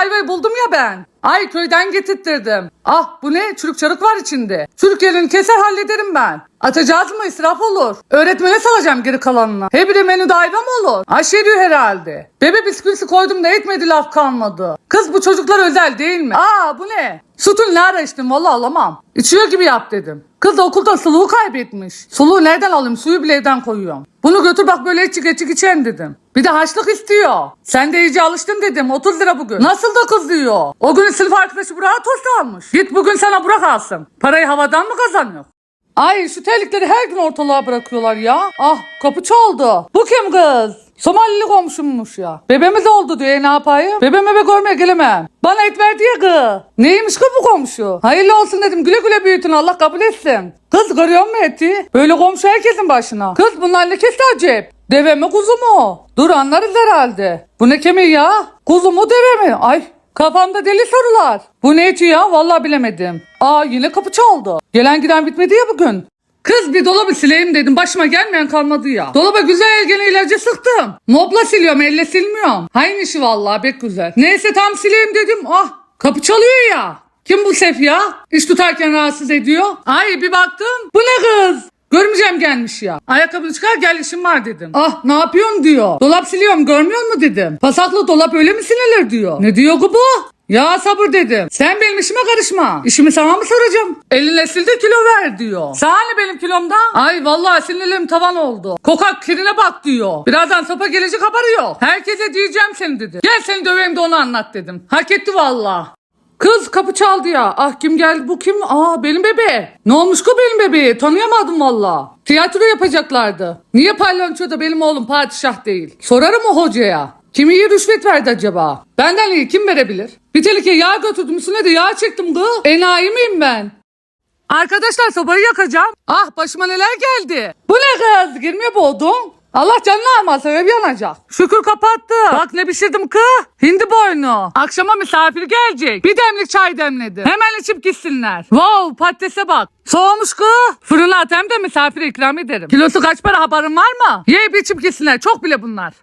ayvayı buldum ya ben. Ay köyden getirttirdim. Ah bu ne? Çürük çarık var içinde. Çürük yerini keser hallederim ben. Atacağız mı? İsraf olur. Öğretmene salacağım geri kalanını. He bir de menüde ayva mı olur? Ayşe diyor herhalde. Bebe bisküvisi koydum da etmedi laf kalmadı. Kız bu çocuklar özel değil mi? Aa bu ne? Sütün ne ara içtim valla alamam. İçiyor gibi yap dedim. Kız da okulda suluğu kaybetmiş. Suluğu nereden alayım? Suyu bile evden koyuyorum. Bunu götür bak böyle içik içik içen dedim. Bir de haçlık istiyor. Sen de iyice alıştın dedim. 30 lira bugün. Nasıl da kız diyor. O gün sınıf arkadaşı Burak'a tost almış. Git bugün sana Burak alsın. Parayı havadan mı kazanıyor? Ay şu terlikleri her gün ortalığa bırakıyorlar ya. Ah kapı çaldı. Bu kim kız? Somalili komşummuş ya. Bebeğimiz oldu diyor e, ne yapayım? Bebe mebe görmeye gelemem. Bana et verdi ya kız. Neymiş kız bu komşu? Hayırlı olsun dedim güle güle büyütün Allah kabul etsin. Kız görüyor musun eti? Böyle komşu herkesin başına. Kız bunlar ne kesti acep? Deve mi kuzu mu? Dur anlarız herhalde. Bu ne kemiği ya? Kuzu mu deve mi? Ay Kafamda deli sorular. Bu ne eti ya? Vallahi bilemedim. Aa yine kapı çaldı. Gelen giden bitmedi ya bugün. Kız bir dolabı sileyim dedim. Başıma gelmeyen kalmadı ya. Dolaba güzel gene ilacı sıktım. Mopla siliyorum elle silmiyorum. Aynı işi vallahi pek güzel. Neyse tam sileyim dedim. Ah kapı çalıyor ya. Kim bu sef ya? İş tutarken rahatsız ediyor. Ay bir baktım. Bu ne kız? Görmeyeceğim gelmiş ya. Ayakkabını çıkar gel işim var dedim. Ah ne yapıyorsun diyor. Dolap siliyorum görmüyor musun dedim. Pasaklı dolap öyle mi sililir diyor. Ne diyor bu? Ya sabır dedim. Sen benim işime karışma. İşimi sana mı soracağım? Elinle sil kilo ver diyor. Sana benim kilomda? Ay vallahi sinirlerim tavan oldu. Kokak kirine bak diyor. Birazdan sopa gelecek haberi yok. Herkese diyeceğim seni dedi. Gel seni döveyim de onu anlat dedim. Hak etti vallahi. Kız kapı çaldı ya. Ah kim geldi bu kim? Aa benim bebe. Ne olmuş ki benim bebeği? Tanıyamadım valla. Tiyatro yapacaklardı. Niye palyonçoda benim oğlum padişah değil? Sorarım o hocaya. Kim iyi rüşvet verdi acaba? Benden iyi kim verebilir? Bir telike yağ götürdüm üstüne de yağ çektim kız. Enayi miyim ben? Arkadaşlar sobayı yakacağım. Ah başıma neler geldi. Bu ne kız? Girmiyor bu odun. Allah canını almasın ev yanacak. Şükür kapattı. Bak ne pişirdim kı? Hindi boynu. Akşama misafir gelecek. Bir demlik çay demledim. Hemen içip gitsinler. Wow patatese bak. Soğumuş kı. Fırına at hem de misafire ikram ederim. Kilosu kaç para haberin var mı? Yiyip içip gitsinler. Çok bile bunlar.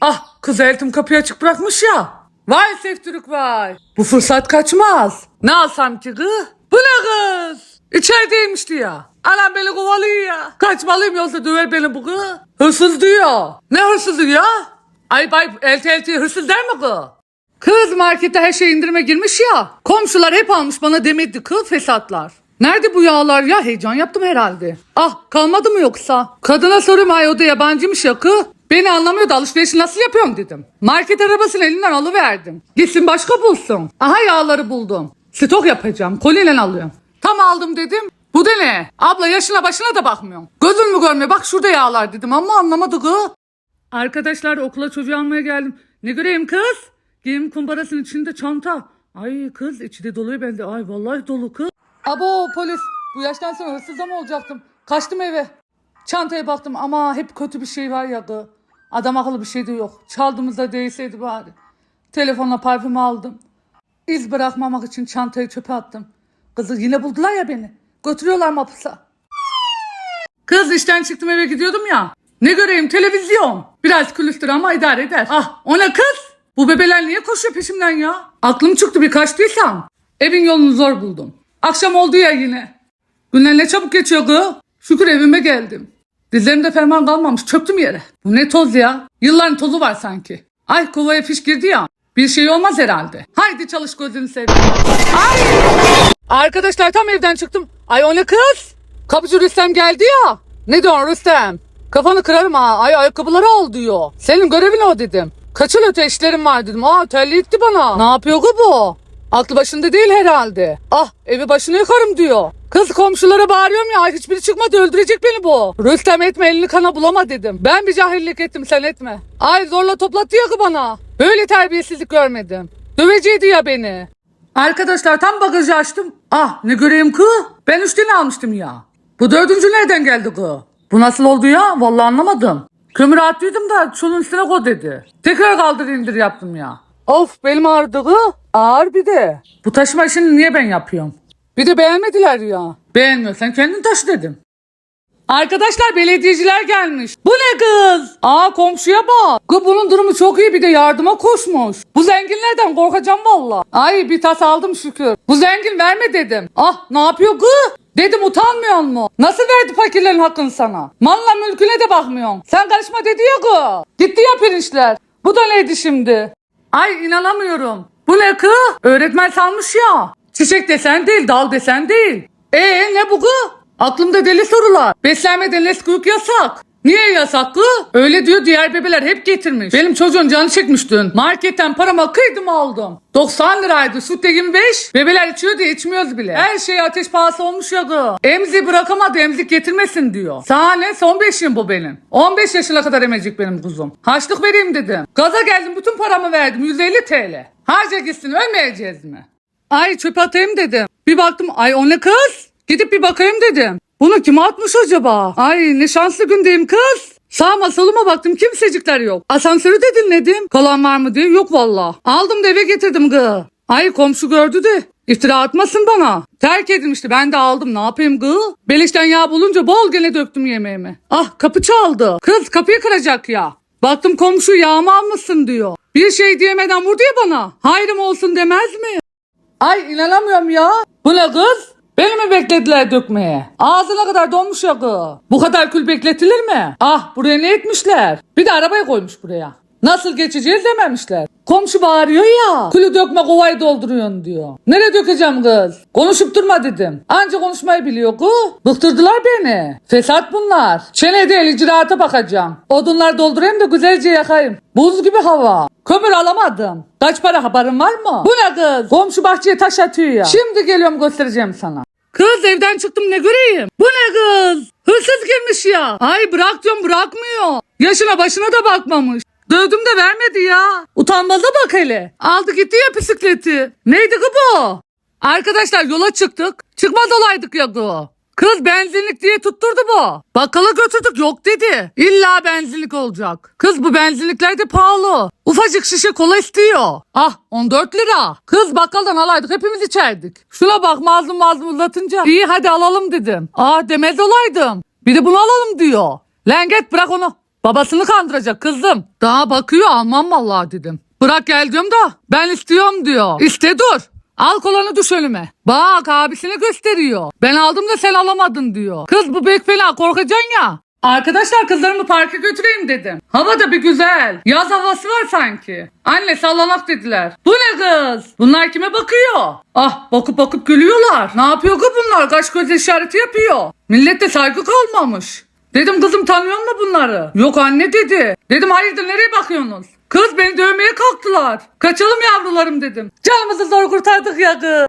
Ah kız eltim kapıyı açık bırakmış ya. Vay Seftürk vay. Bu fırsat kaçmaz. Ne alsam ki kız? Bu ne kız? İçerideymişti ya. Anam beni kovalıyor ya. Kaçmalıyım yoksa döver beni bu kız. Hırsız diyor. Ne hırsızı ya? Ay bay elti elti hırsız der mi kız? Kız markette her şey indirime girmiş ya. Komşular hep almış bana demedi kız fesatlar. Nerede bu yağlar ya? Heyecan yaptım herhalde. Ah kalmadı mı yoksa? Kadına soruyorum ay o da yabancıymış ya kız. Beni anlamıyordu alışverişi nasıl yapıyorum dedim. Market arabasını elinden alıverdim. Gitsin başka bulsun. Aha yağları buldum. Stok yapacağım. Koliyle alıyorum. Tam aldım dedim. Bu da ne? Abla yaşına başına da bakmıyorum. Gözün mü görmüyor? Bak şurada yağlar dedim ama anlamadı kız. Arkadaşlar okula çocuğu almaya geldim. Ne göreyim kız? Giyim kumbarasının içinde çanta. Ay kız içi de doluyor bende. Ay vallahi dolu kız. Abo polis. Bu yaştan sonra hırsızda mı olacaktım? Kaçtım eve. Çantaya baktım ama hep kötü bir şey var ya kız. Adam akıllı bir şey de yok. Çaldığımızda değseydi bari. Telefonla parfüm aldım. İz bırakmamak için çantayı çöpe attım. Kızı yine buldular ya beni. Götürüyorlar mapusa. Kız işten çıktım eve gidiyordum ya. Ne göreyim televizyon. Biraz külüstür ama idare eder. Ah o ne kız? Bu bebeler niye koşuyor peşimden ya? Aklım çıktı bir kaçtıysam. Evin yolunu zor buldum. Akşam oldu ya yine. Günler ne çabuk geçiyor kız. Şükür evime geldim. Dizlerimde ferman kalmamış çöktüm yere. Bu ne toz ya? Yılların tozu var sanki. Ay kovaya fiş girdi ya. Bir şey olmaz herhalde. Haydi çalış gözünü seveyim. Ay! Arkadaşlar tam evden çıktım. Ay o ne kız? Kapıcı Rüstem geldi ya. Ne diyorsun Rüstem? Kafanı kırarım ha. Ay ayakkabıları al diyor. Senin görevin o dedim. Kaçın öte işlerim var dedim. Aa terli itti bana. Ne yapıyor bu? Aklı başında değil herhalde. Ah evi başına yıkarım diyor. Kız komşulara bağırıyorum ya hiçbiri çıkmadı öldürecek beni bu. Rüstem etme elini kana bulama dedim. Ben bir cahillik ettim sen etme. Ay zorla toplattı ya ki bana. Böyle terbiyesizlik görmedim. Döveceydi ya beni. Arkadaşlar tam bagajı açtım. Ah ne göreyim kı? Ben üç almıştım ya. Bu dördüncü nereden geldi kı? Bu nasıl oldu ya? Vallahi anlamadım. Kömür attıydım da çulun üstüne koy dedi. Tekrar kaldır indir yaptım ya. Of belim ağrıdı kı. Ağır bir de. Bu taşıma işini niye ben yapıyorum? Bir de beğenmediler ya. Beğenmiyorsan kendin taşı dedim. Arkadaşlar belediyeciler gelmiş. Bu ne kız? Aa komşuya bak. Kız bunun durumu çok iyi bir de yardıma koşmuş. Bu zenginlerden korkacağım valla. Ay bir tas aldım şükür. Bu zengin verme dedim. Ah ne yapıyor kız? Dedim utanmıyor mu? Nasıl verdi fakirlerin hakkını sana? Malla mülküne de bakmıyorsun. Sen karışma dedi ya kız. Gitti ya pirinçler. Bu da neydi şimdi? Ay inanamıyorum. Bu ne kız? Öğretmen sanmış ya. Çiçek desen değil, dal desen değil. Ee ne bu kız? Aklımda deli sorular. Beslenmeden Nesquik yasak. Niye yasak kız? Öyle diyor diğer bebeler hep getirmiş. Benim çocuğun canı çekmiş dün. Marketten parama kıydım aldım. 90 liraydı. Sütte 25. Bebeler içiyor diye içmiyoruz bile. Her şey ateş pahası olmuş ya kız. Emzi bırakamadı emzik getirmesin diyor. Sana ne? Son 5 yıl bu benim. 15 yaşına kadar emecek benim kuzum. Haçlık vereyim dedim. Gaza geldim bütün paramı verdim. 150 TL. Harca gitsin ölmeyeceğiz mi? Ay çöp atayım dedim. Bir baktım ay o ne kız? Gidip bir bakayım dedim. Bunu kim atmış acaba? Ay ne şanslı gündeyim kız. Sağıma soluma baktım kimsecikler yok. Asansörü de dinledim. Kalan var mı diye yok valla. Aldım da eve getirdim gı. Ay komşu gördü de iftira atmasın bana. Terk edilmişti ben de aldım ne yapayım gı? Beleşten yağ bulunca bol gene döktüm yemeğimi. Ah kapı çaldı. Kız kapıyı kıracak ya. Baktım komşu yağımı almışsın diyor. Bir şey diyemeden vurdu ya bana. Hayrım olsun demez mi? Ay inanamıyorum ya. Bu ne kız? Beni mi beklediler dökmeye? Ağzına kadar donmuş ya kız. Bu kadar kül bekletilir mi? Ah buraya ne etmişler? Bir de arabayı koymuş buraya. Nasıl geçeceğiz dememişler. Komşu bağırıyor ya. Külü dökme kovayı dolduruyorsun diyor. Nereye dökeceğim kız? Konuşup durma dedim. Anca konuşmayı biliyor ku. Bıktırdılar beni. Fesat bunlar. Çene değil icraata bakacağım. Odunlar doldurayım da güzelce yakayım. Buz gibi hava. Kömür alamadım. Kaç para haberin var mı? Bu ne kız? Komşu bahçeye taş atıyor ya. Şimdi geliyorum göstereceğim sana. Kız evden çıktım ne göreyim? Bu ne kız? Hırsız girmiş ya. Ay bırak diyorum bırakmıyor. Yaşına başına da bakmamış. Dövdüm de vermedi ya. Utanmaza bak hele. Aldı gitti ya bisikleti. Neydi ki bu? Arkadaşlar yola çıktık. Çıkmaz olaydık ya bu. Kız benzinlik diye tutturdu bu. Bakkala götürdük yok dedi. İlla benzinlik olacak. Kız bu benzinlikler de pahalı. Ufacık şişe kola istiyor. Ah 14 lira. Kız bakkaldan alaydık hepimiz içerdik. Şuna bak mazlum mazlum uzatınca. İyi hadi alalım dedim. Ah demez olaydım. Bir de bunu alalım diyor. Lan git bırak onu. Babasını kandıracak kızım. Daha bakıyor almam vallahi dedim. Bırak gel diyorum ben istiyorum diyor. İste dur. Al kolanı düş önüme. Bak abisini gösteriyor. Ben aldım da sen alamadın diyor. Kız bu bek fena korkacaksın ya. Arkadaşlar kızlarımı parka götüreyim dedim. Hava da bir güzel. Yaz havası var sanki. Anne sallanak dediler. Bu ne kız? Bunlar kime bakıyor? Ah bakıp bakıp gülüyorlar. Ne yapıyor kız bunlar? Kaş göz işareti yapıyor. Millette saygı kalmamış. Dedim kızım tanıyor mu bunları? Yok anne dedi. Dedim hayırdır nereye bakıyorsunuz? Kız beni dövmeye kalktılar. Kaçalım yavrularım dedim. Canımızı zor kurtardık ya kız.